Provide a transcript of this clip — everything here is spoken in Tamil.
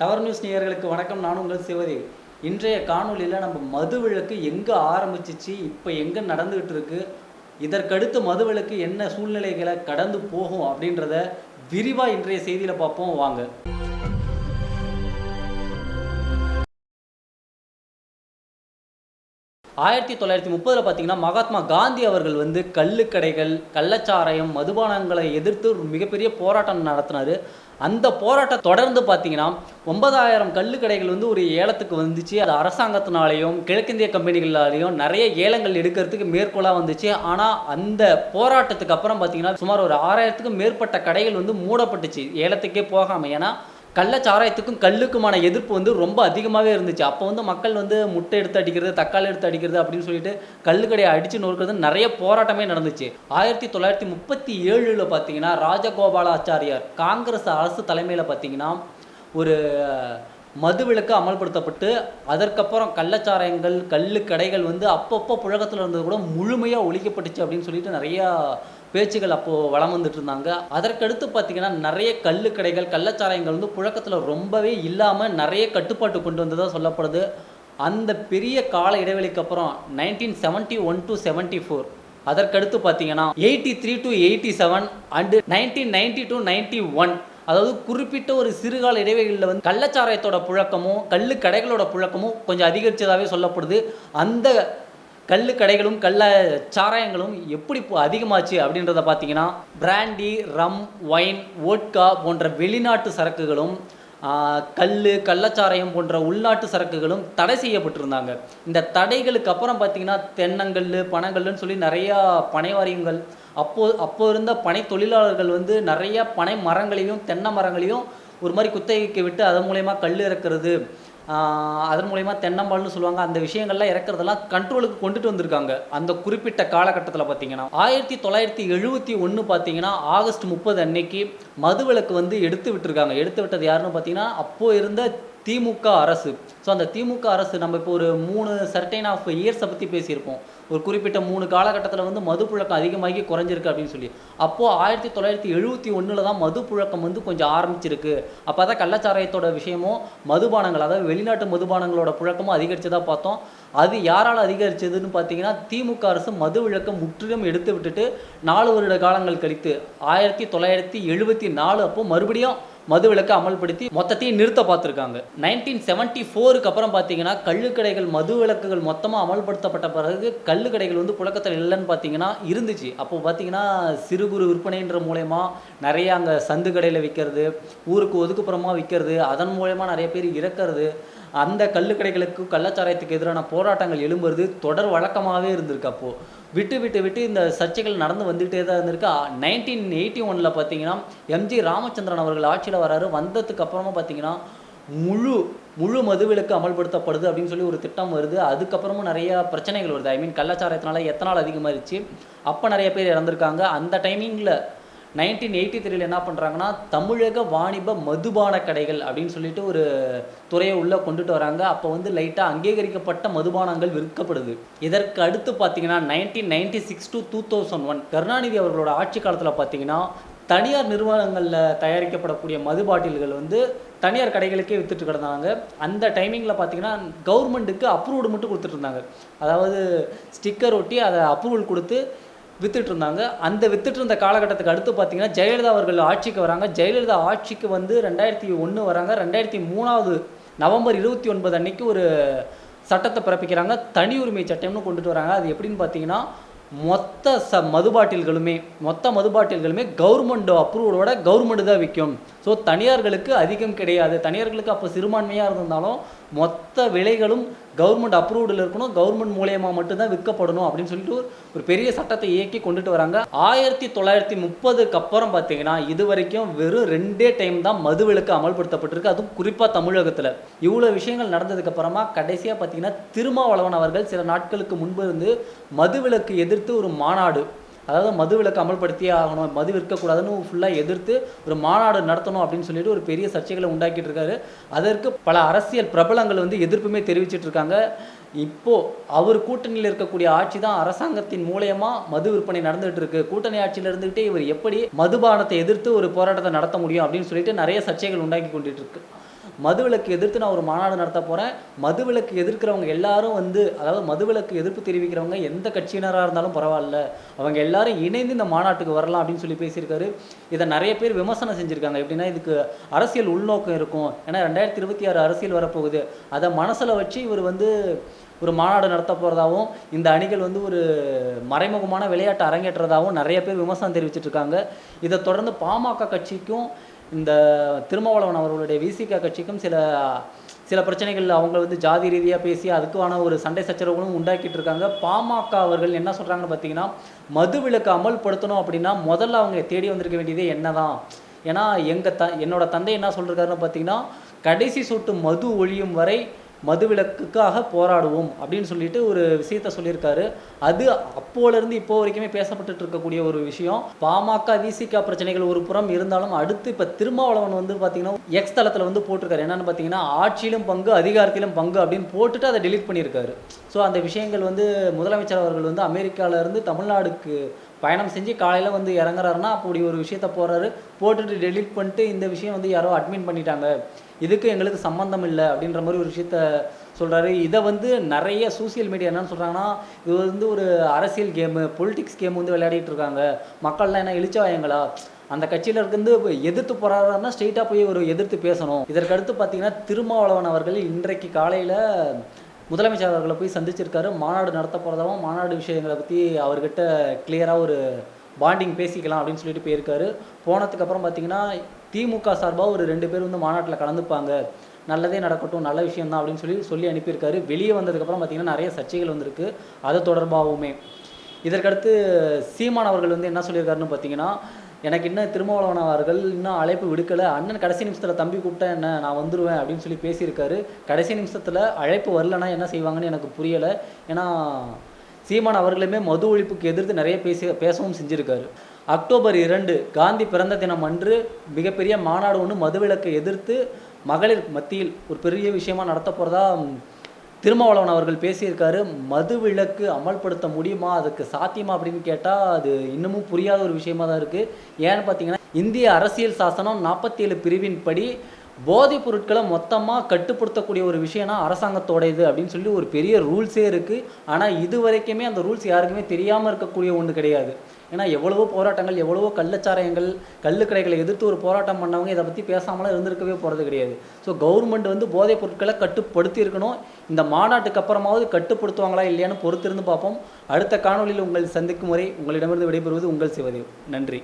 டவர் நியூஸ் நேயர்களுக்கு வணக்கம். நான் உங்கள் சிவதேவி இன்றைய காணொளியில் நம்ம மது விளக்கு எங்கே ஆரம்பிச்சிச்சு இப்போ எங்கே நடந்துகிட்டு இருக்கு இதற்கடுத்து மது விளக்கு என்ன சூழ்நிலைகளை கடந்து போகும் அப்படின்றத விரிவாக இன்றைய செய்தியில் பார்ப்போம். வாங்க. ஆயிரத்தி தொள்ளாயிரத்தி முப்பதில் பார்த்தீங்கன்னா மகாத்மா காந்தி அவர்கள் வந்து கள்ளுக்கடைகள் கள்ளச்சாராயம் மதுபானங்களை எதிர்த்து ஒரு மிகப்பெரிய போராட்டம் நடத்தினார். அந்த போராட்டம் தொடர்ந்து பார்த்தீங்கன்னா ஒன்பதாயிரம் கள்ளுக்கடைகள் வந்து ஒரு ஏலத்துக்கு வந்துச்சு. அது அரசாங்கத்தினாலையும் கிழக்கிந்திய கம்பெனிகளாலேயும் நிறைய ஏலங்கள் எடுக்கிறதுக்கு மேற்கோளாக வந்துச்சு. ஆனால் அந்த போராட்டத்துக்கு அப்புறம் பார்த்தீங்கன்னா சுமார் ஒரு ஆறாயிரத்துக்கும் மேற்பட்ட கடைகள் வந்து மூடப்பட்டுச்சு. ஏலத்துக்கே போகாமல் ஏன்னா கள்ளச்சாராயத்துக்கும் கல்லுக்குமான எதிர்ப்பு வந்து ரொம்ப அதிகமாகவே இருந்துச்சு. அப்போ வந்து மக்கள் வந்து முட்டை எடுத்து அடிக்கிறது தக்காளி எடுத்து அடிக்கிறது அப்படின்னு சொல்லிட்டு கல்லுக்கடையை அடித்து நொறுக்கிறது நிறைய போராட்டமே நடந்துச்சு. ஆயிரத்தி தொள்ளாயிரத்தி முப்பத்தி ஏழில் பார்த்தீங்கன்னா ராஜகோபாலாச்சாரியார் காங்கிரஸ் அரசு தலைமையில் பார்த்தீங்கன்னா ஒரு மதுவிலக்கு அமல்படுத்தப்பட்டு அதற்கப்புறம் கள்ளச்சாராயங்கள் கள்ளு கடைகள் வந்து அப்பப்போ புழக்கத்தில் இருந்தது கூட முழுமையாக ஒழிக்கப்பட்டுச்சு அப்படின்னு சொல்லிட்டு நிறையா பேச்சுகள் அப்போது வளம் வந்துட்டு இருந்தாங்க. அதற்கடுத்து பார்த்தீங்கன்னா நிறைய கல் கடைகள் கள்ளச்சாராயங்கள் வந்து புழக்கத்தில் ரொம்பவே இல்லாமல் நிறைய கட்டுப்பாட்டு கொண்டு வந்ததாக சொல்லப்படுது. அந்த பெரிய கால இடைவெளிக்கு அப்புறம் nineteen seventy one to seventy four அதற்கடுத்து பார்த்தீங்கன்னா eighty three to eighty seven and nineteen ninety to ninety one அதாவது குறிப்பிட்ட ஒரு சிறுகால இடைவெளியில் வந்து கள்ளச்சாராயத்தோட புழக்கமும் கல் கடைகளோட புழக்கமும் கொஞ்சம் அதிகரித்ததாகவே சொல்லப்படுது. அந்த கல் கடைகளும் கள்ள சாராயங்களும் எப்படி இப்போ அதிகமாச்சு அப்படின்றத பார்த்தீங்கன்னா பிராண்டி ரம் ஒயின் ஓட்கா போன்ற வெளிநாட்டு சரக்குகளும் கல் கள்ளச்சாராயம் போன்ற உள்நாட்டு சரக்குகளும் தடை செய்யப்பட்டிருந்தாங்க. இந்த தடைகளுக்கு அப்புறம் பார்த்தீங்கன்னா தென்னங்கல் பனங்கல்லுன்னு சொல்லி நிறையா பனை வாரியங்கள் அப்போது அப்போ இருந்த பனை தொழிலாளர்கள் வந்து நிறைய பனை மரங்களையும் தென்னை மரங்களையும் ஒரு மாதிரி குத்தகைக்கு விட்டு அதன் மூலயமா கல் இறக்குறது அதன் மூலயமா தென்னம்பால்னு சொல்லுவாங்க அந்த விஷயங்கள்லாம் இறக்குறதெல்லாம் கண்ட்ரோலுக்கு கொண்டுட்டு வந்திருக்காங்க. அந்த குறிப்பிட்ட காலகட்டத்தில் பார்த்தீங்கன்னா ஆயிரத்தி தொள்ளாயிரத்தி எழுபத்தி ஒன்று பார்த்தீங்கன்னா ஆகஸ்ட் முப்பது அன்னைக்கு மதுவிலக்கு வந்து எடுத்து விட்டுருக்காங்க. எடுத்து விட்டது யாருன்னு பார்த்தீங்கன்னா அப்போது இருந்த திமுக அரசு. ஸோ அந்த திமுக அரசு நம்ம இப்போ ஒரு மூணு சர்டைன் ஆஃப் இயர்ஸை பற்றி பேசியிருப்போம். ஒரு குறிப்பிட்ட மூணு காலகட்டத்தில் வந்து மது புழக்கம் அதிகமாகி குறைஞ்சிருக்கு அப்படின்னு சொல்லி. அப்போது ஆயிரத்தி தொள்ளாயிரத்தி எழுபத்தி ஒன்றில் தான் மது புழக்கம் வந்து கொஞ்சம் ஆரம்பிச்சிருக்கு. அப்போ தான் கள்ளச்சாராயத்தோட விஷயமும் மதுபானங்கள் அதாவது வெளிநாட்டு மதுபானங்களோட புழக்கமும் அதிகரித்ததாக பார்த்தோம். அது யாரால் அதிகரிச்சதுன்னு பார்த்தீங்கன்னா திமுக அரசு மது விளக்கம் முற்றிலும் எடுத்து விட்டுட்டு நாலு வருட காலங்கள் கழித்து ஆயிரத்தி தொள்ளாயிரத்தி எழுபத்தி நாலு அப்போ மறுபடியும் மது விலக்கை அமல்படுத்தி மொத்தத்தையும் நிறுத்த பார்த்துருக்காங்க. நைன்டீன் செவன்ட்டி ஃபோருக்கு அப்புறம் பார்த்தீங்கன்னா கள்ளுக்கடைகள் மது விளக்குகள் மொத்தமாக அமல்படுத்தப்பட்ட பிறகு கள்ளுக்கடைகள் வந்து புழக்கத்தில் இல்லைன்னு பார்த்தீங்கன்னா இருந்துச்சு. அப்போ பார்த்தீங்கன்னா சிறு குறு விற்பனைன்ற மூலயமா நிறைய அங்கே சந்து கடையில் விற்கிறது ஊருக்கு ஒதுக்குப்புறமாக விற்கிறது அதன் மூலயமா நிறைய பேர் இறக்கிறது அந்த கள்ளுக்கடைகளுக்கு கள்ளச்சாராயத்துக்கு எதிரான போராட்டங்கள் எழும்புறது தொடர் வழக்கமாகவே இருந்திருக்கு அப்போது விட்டு விட்டு விட்டு இந்த சர்ச்சைகள் நடந்து வந்துகிட்டே தான் இருந்திருக்கு. நைன்டீன் எயிட்டி ஒனில் பார்த்தீங்கன்னா எம்ஜி ராமச்சந்திரன் அவர்கள் ஆட்சியில் வராரு. வந்ததுக்கு அப்புறமா பார்த்தீங்கன்னா முழு முழு மதுவிலக்கு அமல்படுத்தப்படுது அப்படின்னு சொல்லி ஒரு திட்டம் வருது. அதுக்கப்புறமும் நிறைய பிரச்சனைகள் வருது. ஐ மீன் கள்ளச்சாராயத்தினால எத்தனால் அதிகமாகிருச்சு அப்போ நிறைய பேர் இறந்துருக்காங்க. அந்த டைமிங்கில் நைன்டீன் எயிட்டி த்ரீல என்ன பண்ணுறாங்கன்னா தமிழக வாணிப மதுபான கடைகள் அப்படின்னு சொல்லிட்டு ஒரு துறையை உள்ளே கொண்டுட்டு வராங்க. அப்போ வந்து லைட்டாக அங்கீகரிக்கப்பட்ட மதுபானங்கள் விற்கப்படுது. இதற்கு அடுத்து பார்த்தீங்கன்னா nineteen ninety six to two thousand one Karunanidhi அவர்களோட ஆட்சி காலத்தில் பார்த்தீங்கன்னா தனியார் நிறுவனங்களில் தயாரிக்கப்படக்கூடிய மது பாட்டில்கள் வந்து தனியார் கடைகளுக்கே வித்துட்டு கிடந்தாங்க. அந்த டைமிங்கில் பார்த்தீங்கன்னா கவர்மெண்ட்டுக்கு அப்ரூவ்டு மட்டும் கொடுத்துட்டு இருந்தாங்க. அதாவது ஸ்டிக்கர் ஒட்டி அதை அப்ரூவல் கொடுத்து வித்துட்டு இருந்தாங்க அந்த வித்துட்டு இருந்த காலகட்டத்துக்கு அடுத்து பார்த்தீங்கன்னா ஜெயலலிதா அவர்கள் ஆட்சிக்கு வராங்க. ஜெயலலிதா ஆட்சிக்கு வந்து ரெண்டாயிரத்தி ஒன்று வராங்க. ரெண்டாயிரத்தி மூணாவது நவம்பர் இருபத்தி ஒன்பது அன்னைக்கு ஒரு சட்டத்தை பிறப்பிக்கிறாங்க. தனி உரிமை சட்டம்னு கொண்டுட்டு வராங்க. அது எப்படின்னு பார்த்தீங்கன்னா மொத்த ச மது பாட்டில்களுமே மொத்த மது பாட்டில்களுமே கவர்மெண்ட் அப்ரூவலோட கவர்மெண்ட் தான் விற்கும். ஸோ தனியார்களுக்கு அதிகம் கிடையாது. தனியார்களுக்கு அப்போ சிறுபான்மையாக இருந்தாலும் மொத்த விலைகளும் கவர்மெண்ட் அப்ரூவ்டில் இருக்கணும். கவர்மெண்ட் மூலியமாக மட்டும்தான் விற்கப்படணும் அப்படின்னு சொல்லிட்டு ஒரு பெரிய சட்டத்தை இயக்கி கொண்டுட்டு வராங்க. ஆயிரத்தி தொள்ளாயிரத்தி முப்பதுக்கு அப்புறம் பார்த்தீங்கன்னா இது வரைக்கும் வெறும் ரெண்டே டைம் தான் மது விலக்கு அமல்படுத்தப்பட்டிருக்கு. அதுவும் குறிப்பாக தமிழகத்தில். இவ்வளோ விஷயங்கள் நடந்ததுக்கு அப்புறமா கடைசியாக பார்த்தீங்கன்னா திருமாவளவன் அவர்கள் சில நாட்களுக்கு முன்பு இருந்து எதிர் எதிர்த்து ஒரு மாநாடு அதாவது மது விலக்கு அமல்படுத்தியே ஆகணும் மது விற்கக்கூடாதுன்னு ஃபுல்லாக எதிர்த்து ஒரு மாநாடு நடத்தணும் அப்படின்னு சொல்லிட்டு ஒரு பெரிய சர்ச்சைகளை உண்டாக்கிட்டு இருக்காரு அதற்கு பல அரசியல் பிரபலங்கள் வந்து எதிர்ப்புமே தெரிவிச்சிட்டு இருக்காங்க இப்போ அவர் கூட்டணியில் இருக்கக்கூடிய ஆட்சி தான் அரசாங்கத்தின் மூலயமா மது விற்பனை நடந்துகிட்டு இருக்கு கூட்டணி ஆட்சியில் இருந்துகிட்டே இவர் எப்படி மதுபானத்தை எதிர்த்து ஒரு போராட்டத்தை நடத்த முடியும் அப்படின்னு சொல்லிட்டு நிறைய சர்ச்சைகள் உண்டாக்கி கொண்டுட்டு இருக்கு மதுவிலக்கு எதிர்த்து நான் ஒரு மாநாடு நடத்த போகிறேன் மதுவிலக்கு எதிர்க்கிறவங்க எல்லாரும் வந்து அதாவது மதுவிலக்கு எதிர்ப்பு தெரிவிக்கிறவங்க எந்த கட்சியினராக இருந்தாலும் பரவாயில்ல. அவங்க எல்லாரும் இணைந்து இந்த மாநாட்டுக்கு வரலாம் அப்படின்னு சொல்லி பேசியிருக்காரு. இதை நிறைய பேர் விமர்சனம் செஞ்சுருக்காங்க. எப்படின்னா இதுக்கு அரசியல் உள்நோக்கம் இருக்கும். ஏன்னா ரெண்டாயிரத்தி இருபத்தி ஆறு அரசியல் வரப்போகுது. அதை மனசில் வச்சு இவர் வந்து ஒரு மாநாடு நடத்த போகிறதாவும் இந்த அணிகள் வந்து ஒரு மறைமுகமான விளையாட்டு அரங்கேற்றதாகவும் நிறைய பேர் விமர்சனம் தெரிவிச்சிட்ருக்காங்க இதை தொடர்ந்து பாமக கட்சிக்கும் இந்த திருமாவளவன் அவர்களுடைய விசிக கட்சிக்கும் சில சில பிரச்சனைகள் அவங்க வந்து ஜாதி ரீதியாக பேசி அதுக்கான ஒரு சண்டை சச்சரவுகளும் உண்டாக்கிட்டு இருக்காங்க. பாமக அவர்கள் என்ன சொல்கிறாங்கன்னு பார்த்தீங்கன்னா மது விலக்கு அமல்படுத்தணும் அப்படின்னா முதல்ல அவங்க தேடி வந்திருக்க வேண்டியது என்ன தான் ஏன்னா எங்கள் த என்னோட தந்தை என்ன சொல்கிறாருன்னு பார்த்தீங்கன்னா கடைசி சொட்டு மது ஒழியும் வரை மதுவிலக்குக்காக போராடுவோம் அப்படின்னு சொல்லிட்டு ஒரு விஷயத்த சொல்லியிருக்காரு. அது அப்போலேருந்து இப்போ வரைக்குமே பேசப்பட்டுட்டு இருக்கக்கூடிய ஒரு விஷயம். பாமக விசிக பிரச்சனைகள் ஒரு புறம் இருந்தாலும் அடுத்து இப்போ திருமாவளவன் வந்து பார்த்தீங்கன்னா எக்ஸ் தளத்தில் வந்து போட்டிருக்காரு. என்னன்னு பார்த்தீங்கன்னா ஆட்சியிலும் பங்கு அதிகாரத்திலும் பங்கு அப்படின்னு போட்டுட்டு அதை டிலீட் பண்ணியிருக்காரு. ஸோ அந்த விஷயங்கள் வந்து முதலமைச்சர் அவர்கள் வந்து அமெரிக்காவிலேருந்து தமிழ்நாடுக்கு பயணம் செஞ்சு காலையில் வந்து இறங்குறாருன்னா அப்படி ஒரு விஷயத்த போடுறாரு. போட்டுட்டு டெலீட் பண்ணிட்டு இந்த விஷயம் வந்து யாரோ அட்மிட் பண்ணிட்டாங்க. இதுக்கு எங்களுக்கு சம்மந்தம் இல்லை அப்படின்ற மாதிரி ஒரு விஷயத்த சொல்கிறாரு இதை வந்து நிறைய சோசியல் மீடியா என்னன்னு சொல்கிறாங்கன்னா இது வந்து ஒரு அரசியல் கேமு பொலிட்டிக்ஸ் கேம் வந்து விளையாடிட்டு இருக்காங்க. மக்கள்லாம் என்ன இழிச்சவாயங்களா அந்த கட்சியில் இருந்து எதிர்த்து போகிறாருன்னா ஸ்ட்ரெயிட்டாக போய் ஒரு எதிர்த்து பேசணும். இதற்கடுத்து பார்த்தீங்கன்னா திருமாவளவன் அவர்கள் இன்றைக்கு காலையில் முதலமைச்சர் அவர்களை போய் சந்திச்சிருக்காரு. மாநாடு நடத்த போகிறதாவும் மாநாடு விஷயங்களை பற்றி அவர்கிட்ட கிளியராக ஒரு பாண்டிங் பேசிக்கலாம் அப்படின்னு சொல்லிட்டு போயிருக்காரு. போனதுக்கப்புறம் பார்த்தீங்கன்னா திமுக சார்பாக ஒரு ரெண்டு பேர் வந்து மாநாட்டில் கலந்துப்பாங்க. நல்லதே நடக்கட்டும் நல்ல விஷயம் தான் அப்படின்னு சொல்லி சொல்லி அனுப்பியிருக்காரு. வெளியே வந்ததுக்கப்புறம் பார்த்தீங்கன்னா நிறைய சர்ச்சைகள் வந்திருக்கு. அது தொடர்பாகவுமே. இதற்கடுத்து சீமான் அவர்கள் வந்து என்ன சொல்லியிருக்காருன்னு பார்த்தீங்கன்னா எனக்கு இன்னும் திருமாவளவன் அவர்கள் இன்னும் அழைப்பு விடுக்கலை. அண்ணன் கடைசி நிமிஷத்தில் தம்பி கூப்பிட்டேன் என்ன? நான் வந்துடுவேன் அப்படின்னு சொல்லி பேசியிருக்காரு. கடைசி நிமிஷத்தில் அழைப்பு வரலன்னா என்ன செய்வாங்கன்னு எனக்கு புரியலை. ஏன்னா சீமான் அவர்களுமே மது ஒழிப்புக்கு எதிர்த்து நிறைய பேசி பேசவும் செஞ்சுருக்காரு. அக்டோபர் இரண்டு காந்தி பிறந்த தினம் அன்று மிகப்பெரிய மாநாடு ஒன்று மதுவிலக்கை எதிர்த்து மகளிர் மத்தியில் ஒரு பெரிய விஷயமா நடத்த போகிறதா திருமாவளவன் அவர்கள் பேசியிருக்காரு மது விலக்கு அமல்படுத்த முடியுமா அதுக்கு சாத்தியமா அப்படின்னு கேட்டால் அது இன்னமும் புரியாத ஒரு விஷயமா தான் இருக்குது ஏன்னு பார்த்தீங்கன்னா இந்திய அரசியல் சாசனம் நாற்பத்தி ஏழு பிரிவின் படி போதைப் பொருட்களை மொத்தமாக கட்டுப்படுத்தக்கூடிய ஒரு விஷயம்னா அரசாங்கத்தோடையது அப்படின்னு சொல்லி ஒரு பெரிய ரூல்ஸே இருக்குது ஆனால் இது வரைக்குமே அந்த ரூல்ஸ் யாருக்குமே தெரியாமல் இருக்கக்கூடிய ஒன்று கிடையாது. ஏன்னா எவ்வளவோ போராட்டங்கள் எவ்வளவோ கள்ளச்சாராயங்கள் கள்ளுக்கடைகளை எதிர்த்து ஒரு போராட்டம் பண்ணவங்க இதை பற்றி பேசாமலாம் இருந்திருக்கவே போகிறது கிடையாது. ஸோ கவர்மெண்ட் வந்து போதைப் பொருட்களை கட்டுப்படுத்தி இருக்கணும். இந்த மாநாட்டுக்கு அப்புறமாவது கட்டுப்படுத்துவாங்களா இல்லையான்னு பொறுத்திருந்து பார்ப்போம். அடுத்த காணொலியில் உங்கள் சந்திக்கும் முறை உங்களிடமிருந்து விடைபெறுவது உங்கள் சிவதேவ். நன்றி.